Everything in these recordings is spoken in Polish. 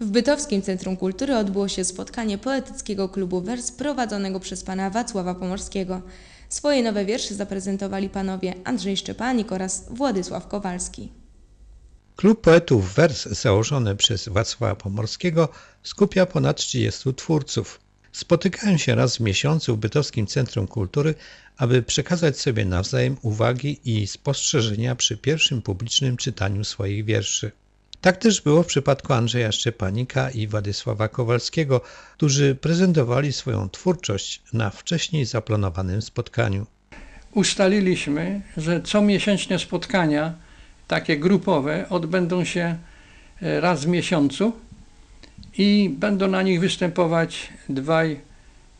W Bytowskim Centrum Kultury odbyło się spotkanie poetyckiego klubu Wers prowadzonego przez pana Wacława Pomorskiego. Swoje nowe wiersze zaprezentowali panowie Andrzej Szczepanik oraz Władysław Kowalski. Klub Poetów Wers założony przez Wacława Pomorskiego skupia ponad 30 twórców. Spotykają się raz w miesiącu w Bytowskim Centrum Kultury, aby przekazać sobie nawzajem uwagi i spostrzeżenia przy pierwszym publicznym czytaniu swoich wierszy. Tak też było w przypadku Andrzeja Szczepanika i Władysława Kowalskiego, którzy prezentowali swoją twórczość na wcześniej zaplanowanym spotkaniu. Ustaliliśmy, że comiesięczne spotkania, takie grupowe, odbędą się e, raz w miesiącu i będą na nich występować dwaj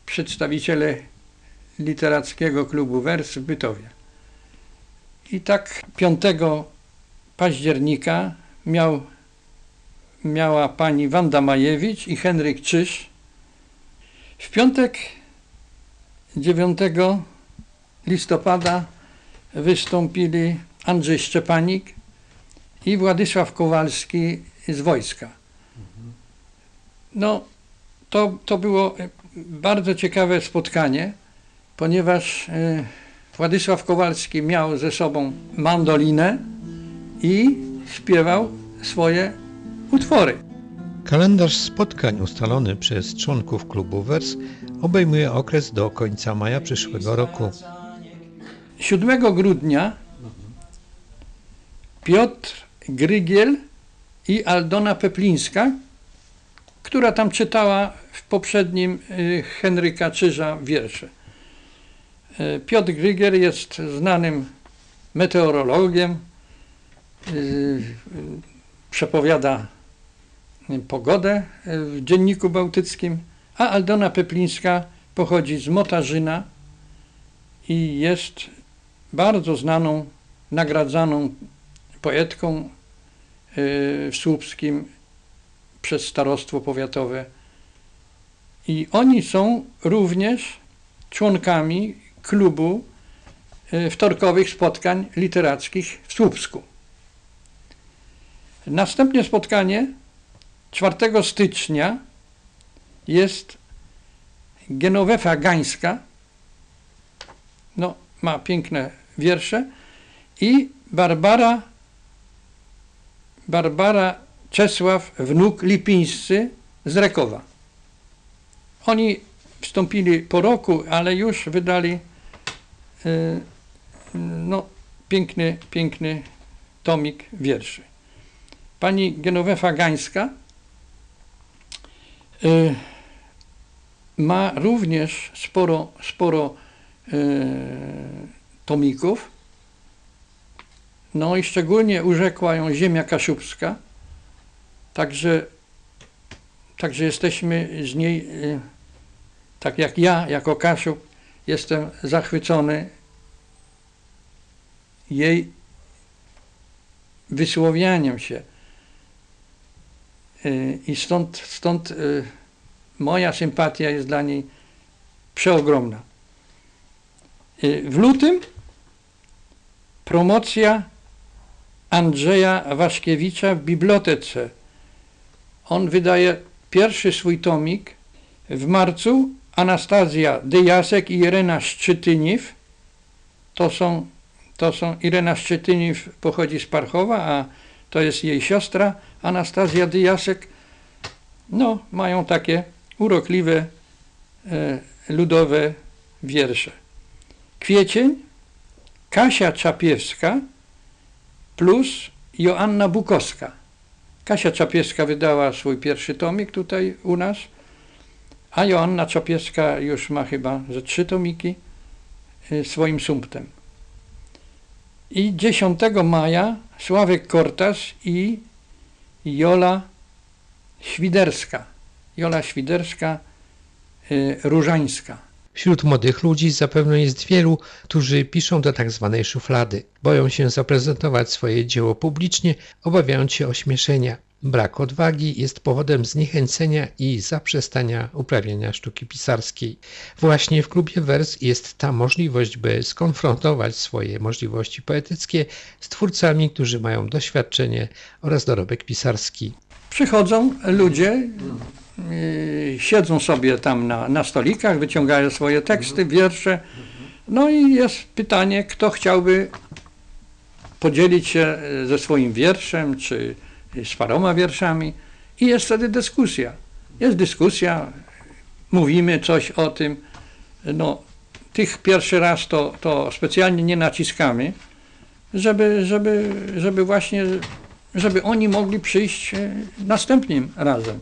przedstawiciele literackiego klubu Wers w Bytowie. I tak 5 października miał, miała pani Wanda Majewicz i Henryk Czyż. W piątek 9 listopada wystąpili Andrzej Szczepanik i Władysław Kowalski z wojska. No, to, to było bardzo ciekawe spotkanie, ponieważ e, Władysław Kowalski miał ze sobą mandolinę i śpiewał swoje utwory. Kalendarz spotkań ustalony przez członków klubu Wers obejmuje okres do końca maja przyszłego roku. 7 grudnia Piotr Grygiel i Aldona Peplińska, która tam czytała w poprzednim y, Henryka Czyża wiersze. Y, Piotr Grygiel jest znanym meteorologiem, przepowiada pogodę w Dzienniku Bałtyckim, a Aldona Peplińska pochodzi z Motarzyna i jest bardzo znaną, nagradzaną poetką w Słupskim przez starostwo powiatowe. I oni są również członkami klubu wtorkowych spotkań literackich w Słupsku. Następne spotkanie 4 stycznia jest Genowefa Gańska, no, ma piękne wiersze, i Barbara, Barbara Czesław, wnuk Lipińscy z Rekowa. Oni wstąpili po roku, ale już wydali y, no, piękny, piękny tomik wierszy. Pani Genowefa Gańska y, ma również sporo, sporo y, tomików. No i szczególnie urzekła ją ziemia kaszubska. Także, także jesteśmy z niej, y, tak jak ja, jako Kaszub, jestem zachwycony jej wysłowianiem się. Y, I stąd, stąd y, moja sympatia jest dla niej przeogromna. W lutym promocja Andrzeja Waszkiewicza w bibliotece on wydaje pierwszy swój tomik. W marcu Anastazja Dyjasek i Irena Szczytyniw. To są, to są Irena Szczytyniw pochodzi z Parchowa, a to jest jej siostra Anastazja Dyjasek. No, mają takie urokliwe e, ludowe wiersze. Kwiecień Kasia Czapiewska plus Joanna Bukowska. Kasia Czapieska wydała swój pierwszy tomik tutaj u nas, a Joanna Czapieska już ma chyba ze trzy tomiki y, swoim sumptem. I 10 maja Sławek Kortas i Jola Świderska. Jola Świderska, y, Różańska. Wśród młodych ludzi zapewne jest wielu, którzy piszą do tak zwanej szuflady. Boją się zaprezentować swoje dzieło publicznie, obawiając się ośmieszenia. Brak odwagi jest powodem zniechęcenia i zaprzestania uprawiania sztuki pisarskiej. Właśnie w klubie Wers jest ta możliwość, by skonfrontować swoje możliwości poetyckie z twórcami, którzy mają doświadczenie oraz dorobek pisarski. przychodzą ludzie, y, siedzą sobie tam na, na stolikach, wyciągają swoje teksty, wiersze. No i jest pytanie, kto chciałby podzielić się y, ze swoim wierszem, czy z paroma wierszami. I jest wtedy dyskusja. Jest dyskusja, mówimy coś o tym. No, tych pierwszy raz to, to specjalnie nie naciskamy, żeby, żeby, żeby właśnie, żeby oni mogli przyjść e, następnym razem.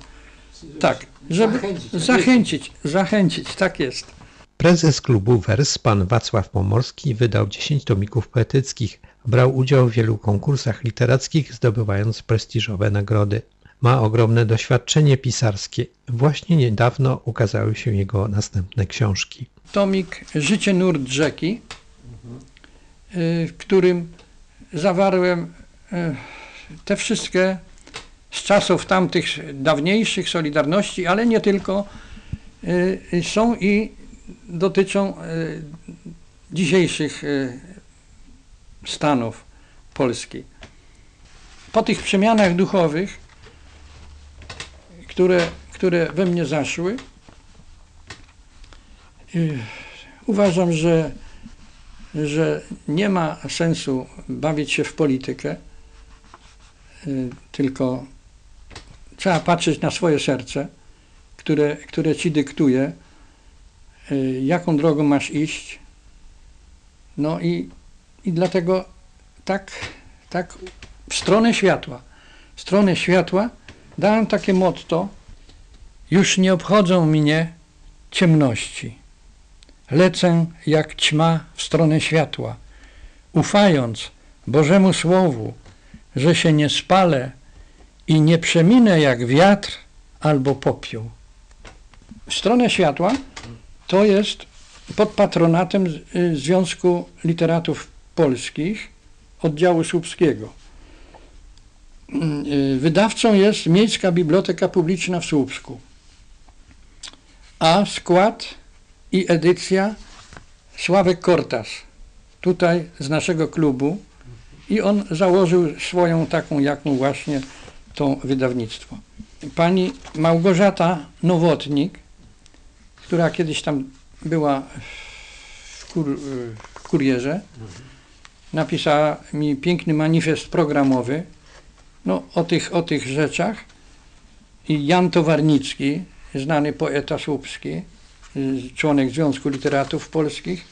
Tak, żeby Zachęcić, zachęcić, zachęcić, tak jest. Prezes klubu Wers, pan Wacław Pomorski, wydał 10 tomików poetyckich. Brał udział w wielu konkursach literackich, zdobywając prestiżowe nagrody. Ma ogromne doświadczenie pisarskie. Właśnie niedawno ukazały się jego następne książki. tomik Życie nurt rzeki, y, w którym zawarłem y, te wszystkie z czasów tamtych dawniejszych Solidarności, ale nie tylko, y, są i dotyczą y, dzisiejszych y, stanów Polski. Po tych przemianach duchowych, które, które we mnie zaszły, y, uważam, że, że nie ma sensu bawić się w politykę, tylko trzeba patrzeć na swoje serce, które, które ci dyktuje, jaką drogą masz iść. No i, i dlatego tak, tak w stronę światła, w stronę światła dałem takie motto, już nie obchodzą mnie ciemności. Lecę jak ćma w stronę światła, ufając Bożemu Słowu, że się nie spalę i nie przeminę jak wiatr albo popiół. W stronę światła to jest pod patronatem y, Związku Literatów Polskich oddziału słupskiego. Y, Wydawcą jest Miejska Biblioteka Publiczna w Słupsku, a skład i edycja Sławek Kortas, tutaj z naszego klubu i on założył swoją taką, jaką właśnie to wydawnictwo. Pani Małgorzata Nowotnik, która kiedyś tam była w, kur, w kurierze, napisała mi piękny manifest programowy no, o, tych, o tych rzeczach. I Jan Towarnicki, znany poeta słupski, y, członek Związku Literatów Polskich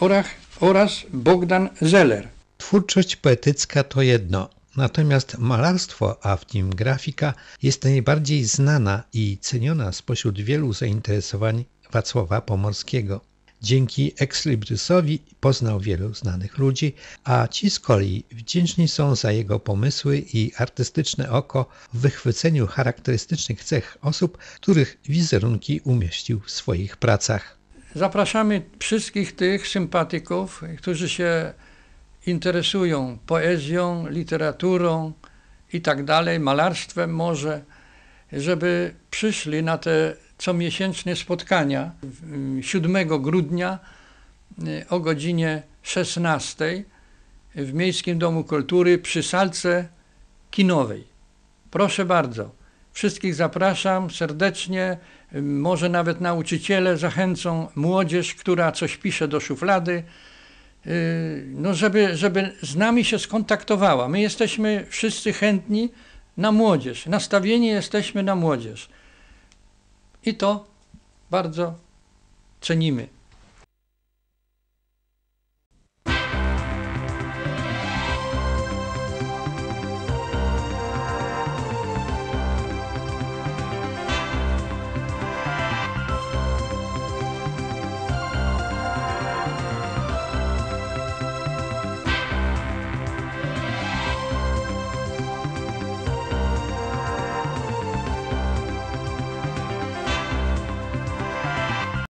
oraz, oraz Bogdan Zeller. Twórczość poetycka to jedno, natomiast malarstwo, a w nim grafika, jest najbardziej znana i ceniona spośród wielu zainteresowań Wacława Pomorskiego. Dzięki Exlibrysowi poznał wielu znanych ludzi, a ci z kolei wdzięczni są za jego pomysły i artystyczne oko w wychwyceniu charakterystycznych cech osób, których wizerunki umieścił w swoich pracach. Zapraszamy wszystkich tych sympatyków, którzy się interesują poezją, literaturą i tak dalej, malarstwem może, żeby przyszli na te comiesięczne spotkania w- 7 grudnia y, o godzinie 16 w Miejskim Domu Kultury przy salce kinowej. Proszę bardzo, wszystkich zapraszam serdecznie, y, może nawet nauczyciele zachęcą młodzież, która coś pisze do szuflady, no żeby, żeby z nami się skontaktowała. My jesteśmy wszyscy chętni na młodzież, nastawieni jesteśmy na młodzież. I to bardzo cenimy.